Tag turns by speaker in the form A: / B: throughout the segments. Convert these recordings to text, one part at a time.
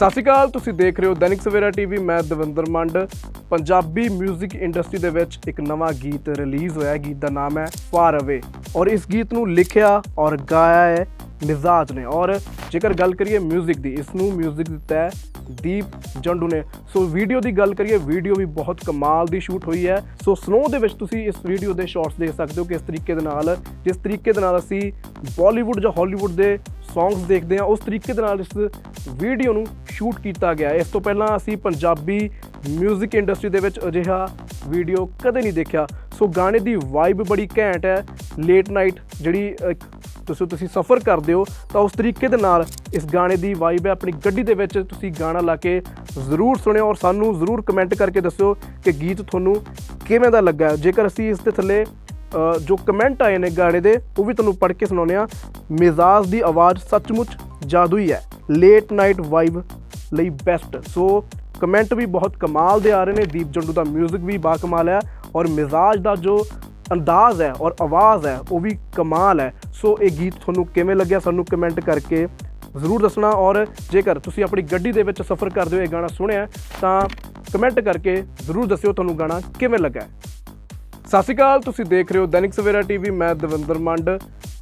A: ਸਤਿ ਸ਼੍ਰੀ ਅਕਾਲ ਤੁਸੀਂ ਦੇਖ ਰਹੇ ਹੋ ਦੈਨਿਕ ਸਵੇਰਾ ਟੀਵੀ ਮੈਂ ਦਵਿੰਦਰ ਮੰਡ ਪੰਜਾਬੀ 뮤직 ਇੰਡਸਟਰੀ ਦੇ ਵਿੱਚ ਇੱਕ ਨਵਾਂ ਗੀਤ ਰਿਲੀਜ਼ ਹੋਇਆ ਹੈ ਗੀਤ ਦਾ ਨਾਮ ਹੈ ਫਾਰ ਅਵੇ ਔਰ ਇਸ ਗੀਤ ਨੂੰ ਲਿਖਿਆ ਔਰ ਗਾਇਆ ਹੈ ਮਿਜ਼ਾਜ ਨੇ ਔਰ ਜੇਕਰ ਗੱਲ ਕਰੀਏ 뮤직 ਦੀ ਇਸ ਨੂੰ 뮤직 ਦਿੱਤਾ ਹੈ ਦੀਪ ਜੰਡੂ ਨੇ ਸੋ ਵੀਡੀਓ ਦੀ ਗੱਲ ਕਰੀਏ ਵੀਡੀਓ ਵੀ ਬਹੁਤ ਕਮਾਲ ਦੀ ਸ਼ੂਟ ਹੋਈ ਹੈ ਸੋ ਸਨੋ ਦੇ ਵਿੱਚ ਤੁਸੀਂ ਇਸ ਵੀਡੀਓ ਦੇ ਸ਼ਾਟਸ ਦੇਖ ਸਕਦੇ ਹੋ ਕਿ ਇਸ ਤਰੀਕੇ ਦੇ ਨਾਲ ਜਿਸ ਤਰੀਕੇ ਦੇ ਨਾਲ ਅਸੀਂ ਬਾਲੀਵੁੱਡ ਜਾਂ ਹਾਲੀਵੁੱਡ ਦੇ ਸੌਂਗਸ ਦੇਖਦੇ ਹਾਂ। ਉਸ ਤਰੀਕੇ ਦੇ ਨਾਲ ਇਸ ਵੀਡੀਓ ਨੂੰ ਸ਼ੂਟ ਕੀਤਾ ਗਿਆ ਇਸ ਤੋਂ ਪਹਿਲਾਂ ਅਸੀਂ ਪੰਜਾਬੀ 뮤직 ਇੰਡਸਟਰੀ ਦੇ ਵਿੱਚ ਅਜਿਹਾ ਵੀਡੀਓ ਕਦੇ ਨਹੀਂ ਦੇਖਿਆ। ਸੋ ਗਾਣੇ ਦੀ ਵਾਈਬ ਬੜੀ ਘੈਂਟ ਹੈ। ਲੇਟ ਨਾਈਟ ਜਿਹੜੀ ਤੁਸੀਂ ਤੁਸੀਂ ਸਫ਼ਰ ਕਰਦੇ ਹੋ, ਤਾਂ ਉਸ ਤਰੀਕੇ ਦੇ ਨਾਲ ਇਸ ਗਾਣੇ ਦੀ ਵਾਈਬ ਹੈ। ਆਪਣੀ ਗੱਡੀ ਦੇ ਵਿੱਚ ਤੁਸੀਂ ਗਾਣਾ ਲਾ ਕੇ ਜ਼ਰੂਰ ਸੁਣਿਓ ਔਰ ਸਾਨੂੰ ਜ਼ਰੂਰ ਕਮੈਂਟ ਕਰਕੇ ਦੱਸਿਓ ਕਿ ਗੀਤ ਤੁਹਾਨੂੰ ਕਿਵੇਂ ਦਾ ਲੱਗਾ ਜੇਕਰ ਅਸੀਂ ਇਸ ਦੇ ਥੱਲੇ ਜੋ ਕਮੈਂਟ ਆਏ ਨੇ ਗਾਣੇ ਦੇ, ਉਹ ਵੀ ਤੁਹਾਨੂੰ ਪੜ੍ਹ ਕੇ ਸੁਣਾਉਂਦੇ ਆ ਮਿਜ਼ਾਜ ਦੀ ਆਵਾਜ਼ ਸੱਚਮੁੱਚ ਜਾਦੂਈ ਹੈ। ਲੇਟ ਨਾਈਟ ਵਾਈਬ ਲਈ ਬੈਸਟ ਸੋ ਕਮੈਂਟ ਵੀ ਬਹੁਤ ਕਮਾਲ ਦੇ ਆ ਰਹੇ ਨੇ। ਦੀਪ ਜੰਡੂ ਦਾ 뮤직 ਵੀ ਬਾ ਕਮਾਲ ਹੈ ਔਰ ਮਿਜ਼ਾਜ ਦਾ ਜੋ ਅੰਦਾਜ਼ ਹੈ ਔਰ ਆਵਾਜ਼ ਹੈ, ਉਹ ਵੀ ਕਮਾਲ ਹੈ। ਸੋ ਇਹ ਗੀਤ ਤੁਹਾਨੂੰ ਕਿਵੇਂ ਲੱਗਿਆ ਸਾਨੂੰ ਕਮੈਂਟ ਕਰਕੇ ਜ਼ਰੂਰ ਦੱਸਣਾ ਔਰ ਜੇਕਰ ਤੁਸੀਂ ਆਪਣੀ ਗੱਡੀ ਦੇ ਵਿੱਚ ਸਫ਼ਰ ਕਰਦੇ ਹੋ, ਇਹ ਗਾਣਾ ਸੁਣਿਆ ਤਾਂ ਕਮੈਂਟ ਕਰਕੇ ਜ਼ਰੂਰ ਦੱਸਿਓ ਤੁਹਾਨੂੰ ਗਾਣਾ ਕਿਵੇਂ ਲੱਗਾ ਸਤਿ ਸ਼੍ਰੀ ਅਕਾਲ ਤੁਸੀਂ ਦੇਖ ਰਹੇ ਹੋ ਦੈਨਿਕ ਸਵੇਰਾ ਟੀਵੀ ਮੈਂ ਦਵਿੰਦਰ ਮੰਡ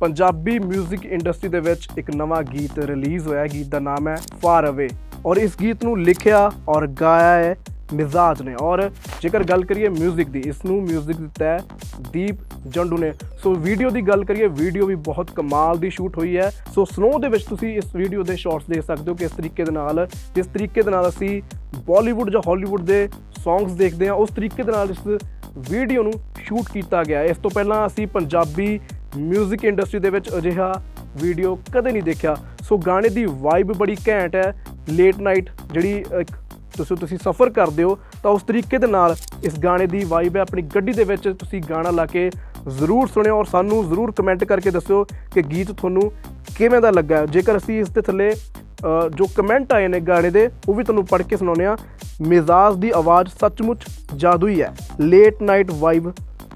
A: ਪੰਜਾਬੀ 뮤직 ਇੰਡਸਟਰੀ ਦੇ ਵਿੱਚ ਇੱਕ ਨਵਾਂ ਗੀਤ ਰਿਲੀਜ਼ ਹੋਇਆ ਹੈ ਗੀਤ ਦਾ ਨਾਮ ਹੈ ਫਾਰ ਅਵੇ ਔਰ ਇਸ ਗੀਤ ਨੂੰ ਲਿਖਿਆ ਔਰ ਗਾਇਆ ਹੈ ਮਿਜ਼ਾਜ ਨੇ ਔਰ ਜੇਕਰ ਗੱਲ ਕਰੀਏ 뮤직 ਦੀ ਇਸ ਨੂੰ 뮤직 ਦਿੱਤਾ ਹੈ ਦੀਪ ਜੰਡੂ ਨੇ ਸੋ ਵੀਡੀਓ ਦੀ ਗੱਲ ਕਰੀਏ ਵੀਡੀਓ ਵੀ ਬਹੁਤ ਕਮਾਲ ਦੀ ਸ਼ੂਟ ਹੋਈ ਹੈ ਸੋ ਸਨੋ ਦੇ ਵਿੱਚ ਤੁਸੀਂ ਇਸ ਵੀਡੀਓ ਦੇ ਸ਼ਾਟਸ ਦੇਖ ਸਕਦੇ ਹੋ ਕਿ ਇਸ ਤਰੀਕੇ ਦੇ ਨਾਲ ਜਿਸ ਤਰੀਕੇ ਦੇ ਨਾਲ ਅਸੀਂ ਬਾਲੀਵੁੱਡ ਜਾਂ ਹਾਲੀਵੁੱਡ ਦੇ ਸੌਂਗਸ ਦੇਖਦੇ ਹਾਂ ਉਸ ਤਰੀਕੇ ਦੇ ਨਾਲ ਇਸ ਵੀਡੀਓ ਨੂੰ ਸ਼ੂਟ ਕੀਤਾ ਗਿਆ। ਇਸ ਤੋਂ ਪਹਿਲਾਂ ਅਸੀਂ ਪੰਜਾਬੀ 뮤직 ਇੰਡਸਟਰੀ ਦੇ ਵਿੱਚ ਅਜਿਹਾ ਵੀਡੀਓ ਕਦੇ ਨਹੀਂ ਦੇਖਿਆ। ਸੋ ਗਾਣੇ ਦੀ ਵਾਈਬ ਬੜੀ ਘੈਂਟ ਹੈ। ਲੇਟ ਨਾਈਟ ਜਿਹੜੀ ਤੁਸੀਂ ਤੁਸੀਂ ਸਫ਼ਰ ਕਰਦੇ ਹੋ, ਤਾਂ ਉਸ ਤਰੀਕੇ ਦੇ ਨਾਲ ਇਸ ਗਾਣੇ ਦੀ ਵਾਈਬ ਹੈ। ਆਪਣੀ ਗੱਡੀ ਦੇ ਵਿੱਚ ਤੁਸੀਂ ਗਾਣਾ ਲਾ ਕੇ ਜ਼ਰੂਰ ਸੁਣਿਓ ਔਰ ਸਾਨੂੰ ਜ਼ਰੂਰ ਕਮੈਂਟ ਕਰਕੇ ਦੱਸਿਓ ਕਿ ਗੀਤ ਤੁਹਾਨੂੰ ਕਿਵੇਂ ਦਾ ਲੱਗਾ। ਜੇਕਰ ਅਸੀਂ ਇਸ ਦੇ ਥੱਲੇ ਜੋ ਕਮੈਂਟ ਆਏ ਨੇ ਗਾਣੇ ਦੇ, ਉਹ ਵੀ ਤੁਹਾਨੂੰ ਪੜ੍ਹ ਕੇ ਸੁਣਾਉਂਦੇ ਆ ਮਿਜ਼ਾਜ ਦੀ ਆਵਾਜ਼ ਸੱਚਮੁੱਚ ਜਾਦੂਈ ਹੈ। ਲੇਟ ਨਾਈਟ ਵਾਈਬ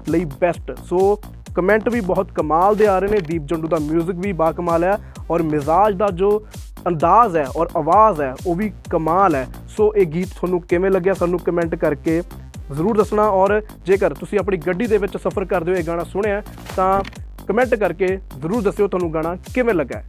A: ਲਈ ਬੈਸਟ ਸੋ ਕਮੈਂਟ ਵੀ ਬਹੁਤ ਕਮਾਲ ਦੇ ਆ ਰਹੇ ਨੇ। ਦੀਪ ਜੰਡੂ ਦਾ 뮤직 ਵੀ ਬਾ ਕਮਾਲ ਹੈ। ਔਰ ਮਿਜ਼ਾਜ ਦਾ ਜੋ ਅੰਦਾਜ਼ ਹੈ ਔਰ ਆਵਾਜ਼ ਹੈ, ਉਹ ਵੀ ਕਮਾਲ ਹੈ। ਸੋ ਇਹ ਗੀਤ ਤੁਹਾਨੂੰ ਕਿਵੇਂ ਲੱਗਿਆ ਸਾਨੂੰ ਕਮੈਂਟ ਕਰਕੇ ਜ਼ਰੂਰ ਦੱਸਣਾ। ਔਰ ਜੇਕਰ ਤੁਸੀਂ ਆਪਣੀ ਗੱਡੀ ਦੇ ਵਿੱਚ ਸਫ਼ਰ ਕਰਦੇ ਹੋ, ਇਹ ਗਾਣਾ ਸੁਣਿਆ ਤਾਂ ਕਮੈਂਟ ਕਰਕੇ ਜ਼ਰੂਰ ਦੱਸਿਓ ਤੁਹਾਨੂੰ ਗਾਣਾ ਕਿਵੇਂ ਲੱਗਾ